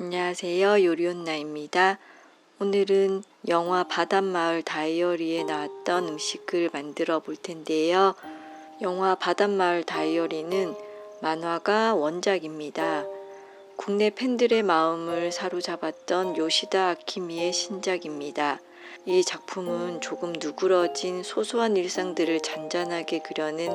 안녕하세요. 요리온나입니다. 오늘은 영화 바닷마을 다이어리에 나왔던 음식을 만들어 볼 텐데요. 영화 바닷마을 다이어리는 만화가 원작입니다. 국내 팬들의 마음을 사로잡았던 요시다 아키미의 신작입니다. 이 작품은 조금 누그러진 소소한 일상들을 잔잔하게 그려낸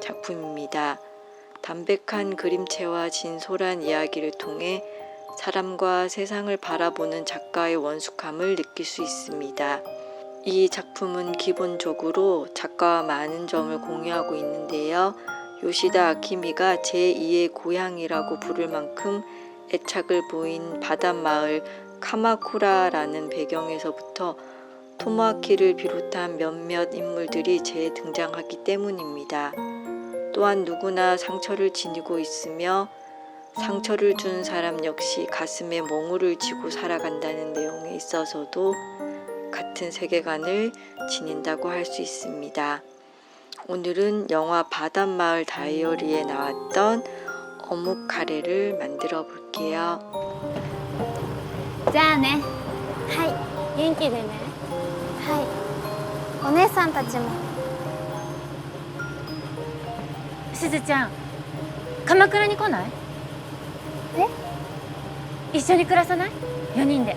작품입니다. 담백한 그림체와 진솔한 이야기를 통해 사람과 세상을 바라보는 작가의 원숙함을 느낄 수 있습니다. 이 작품은 기본적으로 작가와 많은 점을 공유하고 있는데요. 요시다 아키미가 제2의 고향이라고 부를 만큼 애착을 보인 바닷마을 카마쿠라라는 배경에서부터 토모아키를 비롯한 몇몇 인물들이 재등장하기 때문입니다. 또한 누구나 상처를 지니고 있으며 상처를 준 사람 역시 가슴에 몽우를 쥐고 살아간다는 내용에 있어서도 같은 세계관을 지닌다고 할 수 있습니다. 오늘은 영화 바닷마을 다이어리에 나왔던 어묵 카레를 만들어 볼게요. じゃあねはい元気でねはいお姉さんたちもすずちゃん鎌倉に来ない え？一緒に暮らさない？4人で。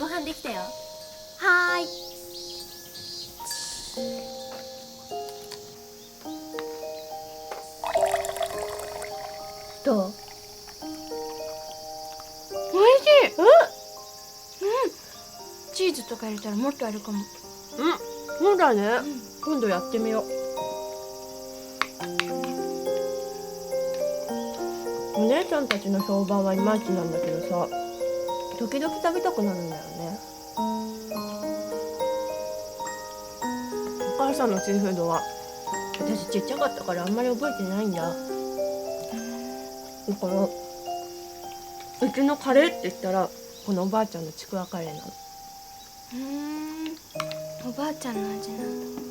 ご飯できたよ。はーい。どう？おいしい。うん。チーズとか入れたらもっとあるかも。そうだね、今度やってみようお姉ちゃんたちの評判はいまいちなんだけどさ時々食べたくなるんだよね。お母さんのシーフードは私ちっちゃかったからあんまり覚えてないんだ。だからうちのカレーって言ったらこのおばあちゃんのちくわカレーなの。うんおばあちゃんの味なんだ。